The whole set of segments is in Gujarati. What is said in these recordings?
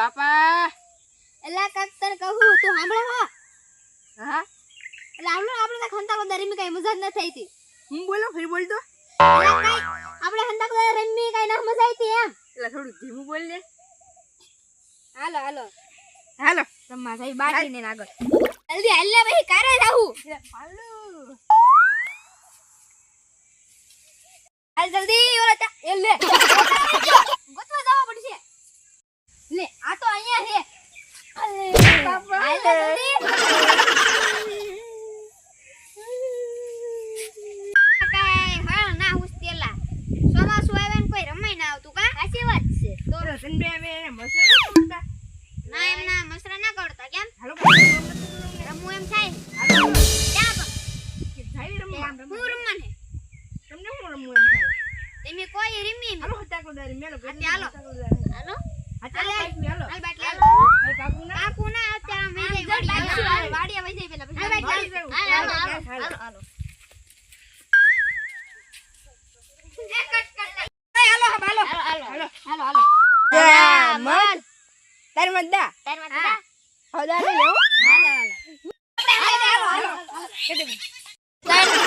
બાપા. એલા કાક તને કહું તું સાંભળે હો. એટલે આપણે આપણે તો કઈ મજા જ ન થઈ હતી. હું બોલો? ફરી બોલ તો. આપણે ખંતા બધા કઈ ના મજા આવી હતી એમ. એટલે થોડું ધીમું બોલ લે હાલો હાલો. હાલો. રમવા થઈ બાકી ને આગળ. જલ્દી હાલ લે ભાઈ કારે જાવું. હાલ. જલ્દી ઓલા એ લે. હું રમવા તમને હું રમવું એમ થાય? તમે કોઈ રમી હાલો હતાકોદારી મેલો હાલો. હાલો. હાલો. હાલો. હાલ બાટલી હાલ. કાકુ ના. કાકુ ના અત્યારે મેં જઈ વાડી હાલ વઈ જઈ પેલા પછી. હાલ, વાડી હાલ, હાલ હાલ હાલ હાલ.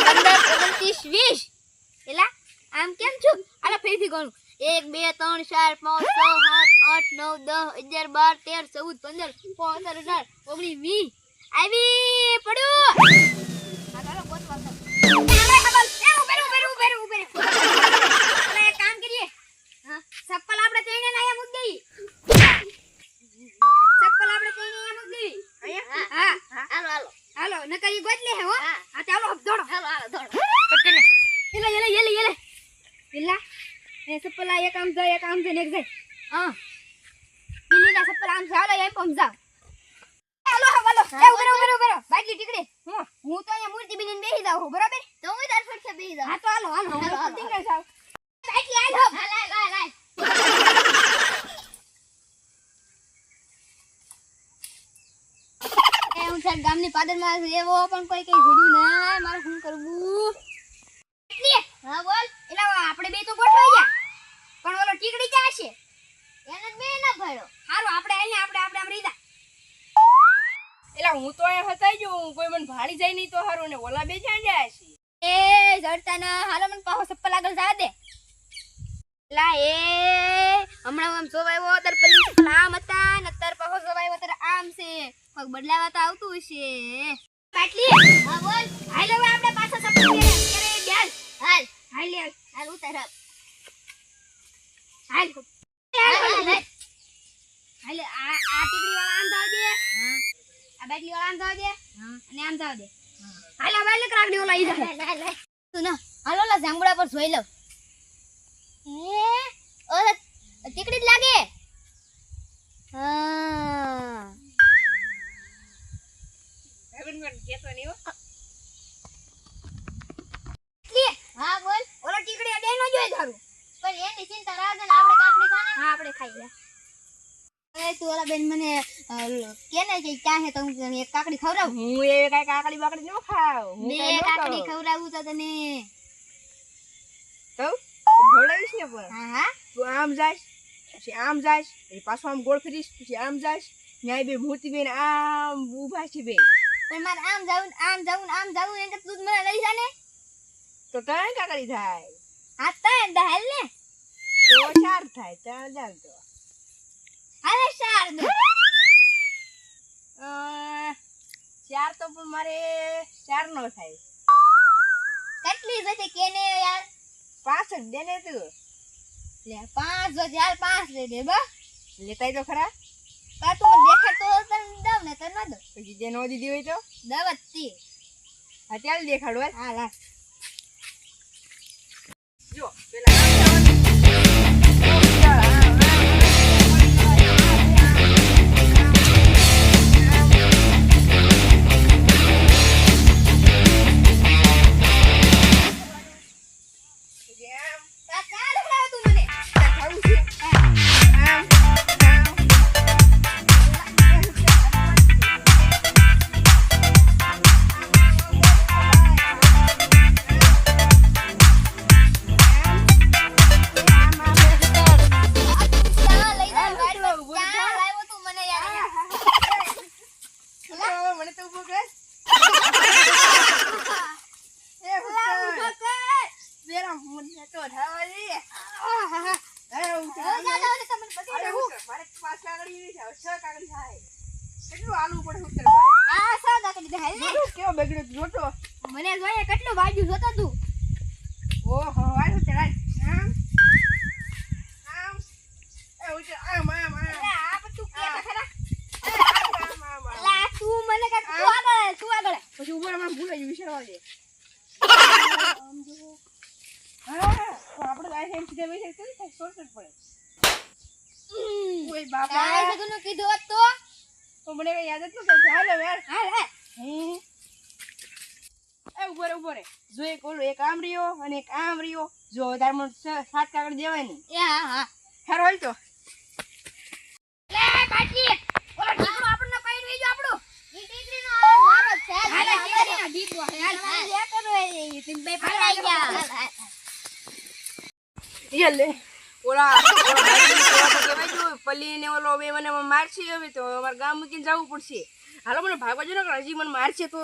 પંદર ઓગણત્રીસ વીસ. એલા આમ કેમ છું? હાલો ફરીથી ગણું. એક બે ત્રણ ચાર પાંચ છ સાત આઠ નવ દસ અગિયાર બાર તેર ચૌદ પંદર પંદર અઢાર ઓગણીસ વીસ. આવી પડ્યું. કામ કરીએ. હા, ચપ્પલ આપણે ત્રણે ને મૂકી દઈએ. ચપ્પલ આપણે ત્રણે મૂકી દઈએ. હા. હાલો હાલો. હાલો નકર ગોત લે હે હો હા ચાલો દોડો હાલો હાલો દોડો કટકને એલા એલા એલા એલા એલા એ સપલા એક આમ જાય એક આમ જાય ને એક જાય. હા. બિલ્લી ના સપલા આમ જાય હાલો એમ પમ જાવ હાલો હાલો. એ ઉભરો ઉભરો ઉભરો. બાટલી ટીકડે. હું. હું તો અહીંયા મૂર્તિ બનીને બેહી છું, બરાબર? તો હું તાર ફટકે બેહી જાઉં. હા તો હાલો હાલો. હાલો ટીકડે જાવ બાટલી હાલો હાલ હાલ હાલ. હું છે ગામની પાદરમાં એવો પણ કોઈ કઈ જોડ્યું ના. મારે શું કરવું? એટલે હા બોલ. એટલે આપણે બે તો ગોઠવાઈ ગયા. પણ ઓલો ટીકડી ક્યાં છે? એને બે ના ભર્યો. હારું આપણે અહીંયા આપણે આપણે આમ રીધા એલા હું તો એ હતાઈ ગયું કોઈ મને ભાડી જાય નહીં તો હારું ને ઓલા બે જ્યાં જાય છે? એ જડતા ના હાલો મને પાહો સપ્પલ આગળ જા દે. લા એ હમણાં આમ જોવાયો તાર પેલી સપ્પલ આમ હતા ને તાર પાહો જોવાયો તાર આમ છે. પગ બદલાવા તો આવતું હશે. પાટલી હા બોલ. હાલો આપણે પાછા સપ્પલ કરે હાલ હાલ લે હાલ ઉતાર હાલ. હાલ આ આ ટીકડી વાળા આમ જાવ દે. આ બાટલી વાળા આમ જાવ દે. અને આમ જાવ દે. હાલ આ બાટલી કરાકડી ઓલા ઈ જાય તું ના. હાલો લા જાંબુડા પર જોઈ લઉં. હે? ઓ ટીકડી જ લાગે. હા. ભાઈબંધ મને કહેતો નહીં હો લે હા બોલ ઓલો ટીકડી અડે નો જોઈ ધારું પણ એની ચિંતા રાખ દે ને આપણે કાકડી ખાને હા આપણે ખાઈ લે. તું ઓલા બેન મને કે ને કે ક્યાં છે તો હું તને એક કાકડી ખવડાવું. હું એ કઈ કાકડી બાકડી ન ખાવ. હું બે કાકડી. ખવડાવું તો તને? તું? ભોળાવીશ ને પણ? હા હા. તું આમ જાઈશ પછી આમ જાઈશ પછી પાછું આમ ગોળ ફરીશ પછી આમ જાઈશ. ન્યાય બે મૂર્તિ બેન આમ ઊભા છે બે પણ મારે આમ જાવું આમ જાવું આમ જાવું એટલે તું મને લઈ જા ને. તો ત્રણ કાકડી થાય. હા થાય તો દે અ, ચાર તો પણ મારે ચાર નો થાય કેટલી બધી કેને યાર પાંચ જ દે ને તું લે પાંચ જો ચાર પાંચ દે દે બસ લેતાય તો ખરા કા તું દેખાડ તો તને દઉં ને તને ન દઉં પછી જે નો દીધી હોય તો દવતી અત્યારે ચાલ દેખાડું હા લા જો પેલા હું તો તું ઓહો આલુ ચડાય આમ આમ એ ઉચ આ તું કે ખરા લા મને કાક તું પછી ઉપરમાં આમ જો. હા તો આપણે તો આ સીધા બેસી તો થાય શોર્ટકટ પડે ઓય આ બાપા બધુંનું કીધું હોત તો? તો મને કઈ યાદ જ ન કરતો હાલો હાલ. હાલ એ ઊભો રે ઊભો રે જો એક ઓલો એક આમ રહ્યો અને એક આમ રહ્યો જો તાર મને સાત કાગળ દેવાય એ હા હા. હારો હાલ તો. લે કાકી ઓલો ઠીકરો આપણને કઈ રહી ગયો આપણું? ઈ ટીકરીનો હવે વારો છે. હાલ ટીકરીનો ઠીકરો હાલ હાલ. જે કરો એ તમે બે પડાઈ ગયા. ઈ ઓલા પલ્લી ઓલો બે મને મારશે હવે તો, અમારે ગામ મૂકીને જવું પડશે. હાલો, મને ભાગવા જો ને, હજી મને મારશે તો